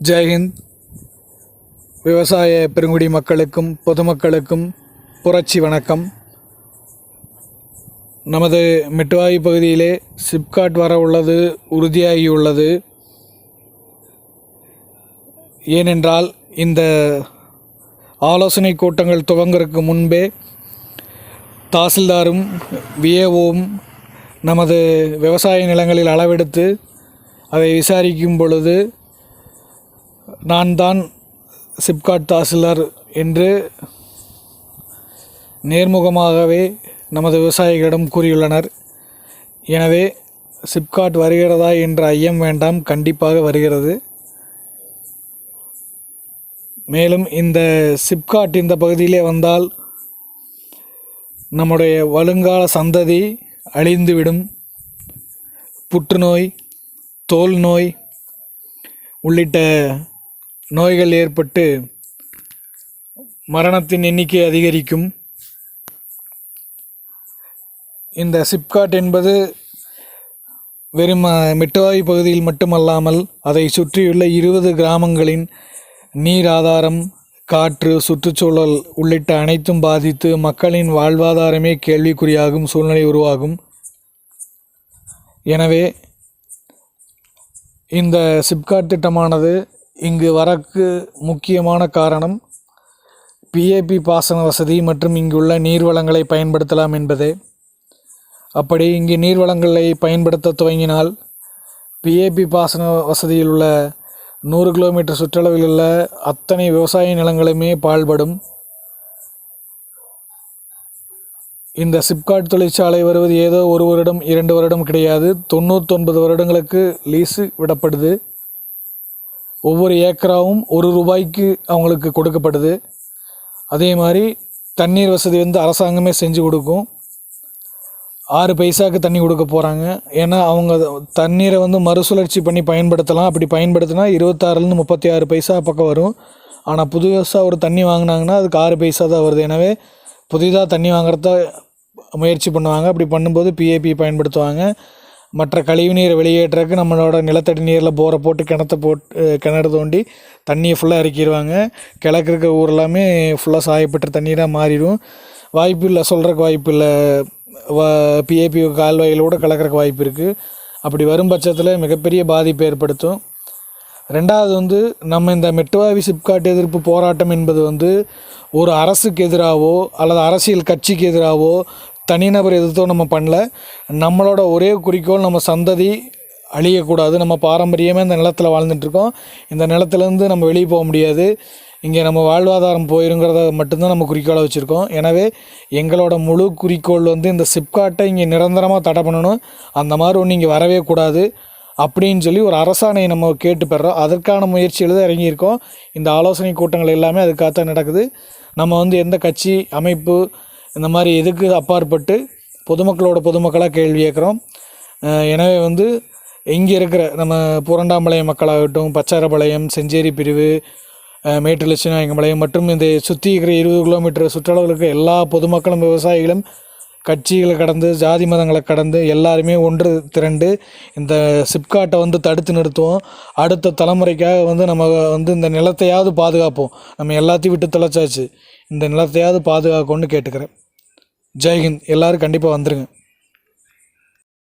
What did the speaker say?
ஜெயஹிந்த் விவசாய பெருங்குடி மக்களுக்கும் பொதுமக்களுக்கும் புரட்சி வணக்கம். நமது மெட்டுவாய் பகுதியிலே சிப்காட் வர உள்ளது உறுதியாகியுள்ளது ஏனென்றால் இந்த ஆலோசனை கூட்டங்கள் துவங்குறதுக்கு முன்பே தாசில்தாரும் விஏஓவும் நமது விவசாய நிலங்களில் அளவெடுத்து அதை விசாரிக்கும் பொழுது நான் தான் சிப்காட் தாசில்தார் என்று நேர்முகமாகவே நமது விவசாயிகளிடம் கூறியுள்ளனர். எனவே சிப்காட் வருகிறதா என்ற ஐயம் வேண்டாம் கண்டிப்பாக வருகிறது. மேலும் இந்த சிப்காட் இந்த பகுதியிலே வந்தால் நம்முடைய வருங்கால சந்ததி அழிந்துவிடும். புற்றுநோய் தோல் நோய் உள்ளிட்ட நோய்கள் ஏற்பட்டு மரணத்தின் எண்ணிக்கை அதிகரிக்கும். இந்த சிப்காட் என்பது வெறும் அஹ், மெட்டுவாய் பகுதியில் மட்டுமல்லாமல் அதை சுற்றியுள்ள இருபது கிராமங்களின் நீர் ஆதாரம் காற்று சுற்றுச்சூழல் உள்ளிட்ட அனைத்தும் பாதித்து மக்களின் வாழ்வாதாரமே கேள்விக்குறியாகும் சூழ்நிலை உருவாகும். எனவே இந்த சிப்காட் திட்டமானது இங்கு வரக்கு முக்கியமான காரணம் பிஏபி பாசன வசதி மற்றும் இங்குள்ள நீர்வளங்களை பயன்படுத்தலாம் என்பதே. அப்படி இங்கு நீர்வளங்களை பயன்படுத்த துவங்கினால் பிஏபி பாசன வசதியில் உள்ள நூறு கிலோமீட்டர் சுற்றளவில் உள்ள அத்தனை விவசாய நிலங்களுமே பாழ்படும். இந்த சிப்காட் தொழிற்சாலை வருவது ஏதோ ஒரு வருடம் இரண்டு வருடம் கிடையாது தொண்ணூத்தொன்பது வருடங்களுக்கு லீஸு விடப்படுது. ஒவ்வொரு ஏக்கராவும் ஒரு ரூபாய்க்கு அவங்களுக்கு கொடுக்கப்படுது அதே மாதிரி தண்ணீர் வசதி வந்து அரசாங்கமே செஞ்சு கொடுக்கும். ஆறு பைசாவுக்கு தண்ணி கொடுக்க போகிறாங்க ஏன்னா அவங்க தண்ணீரை வந்து மறுசுழற்சி பண்ணி பயன்படுத்தலாம். அப்படி பயன்படுத்தினா இருபத்தாறுலேருந்து முப்பத்தி ஆறு பைசா பக்கம் வரும். ஆனால் புதுசாக ஒரு தண்ணி வாங்கினாங்கன்னா அதுக்கு ஆறு பைசா தான் வருது. எனவே புதிதாக தண்ணி வாங்குறத முயற்சி பண்ணுவாங்க. அப்படி பண்ணும்போது பிஏபி பயன்படுத்துவாங்க. மற்ற கழிவு நீரை வெளியேற்றக்கு நம்மளோட நிலத்தடி நீரில் போரை போட்டு கிணத்த போட்டு கிணறு தோண்டி தண்ணியை ஃபுல்லாக இறக்கிடுவாங்க கிழக்கு இருக்க ஊரெல்லாமே ஃபுல்லாக சாயப்பட்ட தண்ணீராக மாறிடும். வாய்ப்பு இல்லை சொல்கிறக்கு வாய்ப்பு இல்லை. வ பிஏபி கால்வாயிலோடு கலக்கிறக்கு வாய்ப்பு இருக்குது அப்படி வரும் பட்சத்தில் மிகப்பெரிய பாதிப்பை ஏற்படுத்தும். ரெண்டாவது வந்து நம்ம இந்த மெட்டுவாவி சிப்காட் எதிர்ப்பு போராட்டம் என்பது வந்து ஒரு அரசுக்கு எதிராகவோ அல்லது அரசியல் கட்சிக்கு எதிராகவோ தனிநபர் எதுவும் நம்ம பண்ணல. நம்மளோட ஒரே குறிக்கோள் நம்ம சந்ததி அழியக்கூடாது. நம்ம பாரம்பரியமே இந்த நிலத்தில் வாழ்ந்துட்டுருக்கோம். இந்த நிலத்துலேருந்து நம்ம வெளியே போக முடியாது. இங்கே நம்ம வாழ்வாதாரம் போயிருங்கிறத மட்டும்தான் நம்ம குறிக்கோளாக வச்சுருக்கோம். எனவே எங்களோட முழு குறிக்கோள் வந்து இந்த சிப்காட்டை இங்கே நிரந்தரமாக தடை பண்ணணும். அந்த மாதிரி ஒன்று இங்கே வரவே கூடாது. அப்படின்னு சொல்லி ஒரு அரசாணையை நம்ம கேட்டு பெறோம். அதற்கான முயற்சியில் தான் இறங்கியிருக்கோம். இந்த ஆலோசனை கூட்டங்கள் எல்லாமே அதுக்காகத்தான் நடக்குது. நம்ம வந்து எந்த கட்சி அமைப்பு இந்த மாதிரி எதுக்கு அப்பாற்பட்டு பொதுமக்களோட பொதுமக்களாக கேள்வி கேட்குறோம். எனவே வந்து இங்கே இருக்கிற நம்ம புரண்டாம்பாளையம் மக்களாகட்டும் பச்சாரபாளையம் செஞ்சேரி பிரிவு அஹ் மேட்டுலட்சுமிநாயக்கம்பாளையம் மற்றும் இந்த சுற்றி இருக்கிற இருபது கிலோமீட்டர் சுற்றளவுக்கு எல்லா பொதுமக்களும் விவசாயிகளும் கட்சிகளை கடந்து ஜாதி மதங்களை கடந்து எல்லாருமே ஒன்று திரண்டு இந்த சிப்காட்டை வந்து தடுத்து நிறுத்துவோம். அடுத்த தலைமுறைக்காக வந்து நம்ம வந்து இந்த நிலத்தையாவது பாதுகாப்போம். நம்ம எல்லாத்தையும் விட்டு தொலைச்சாச்சு. இந்த நிலத்தையாவது பாதுகாக்கணும்னு கேட்டுக்கிறேன். ஜெய்ஹிந்த் எல்லோரும் கண்டிப்பாக வந்துடுங்க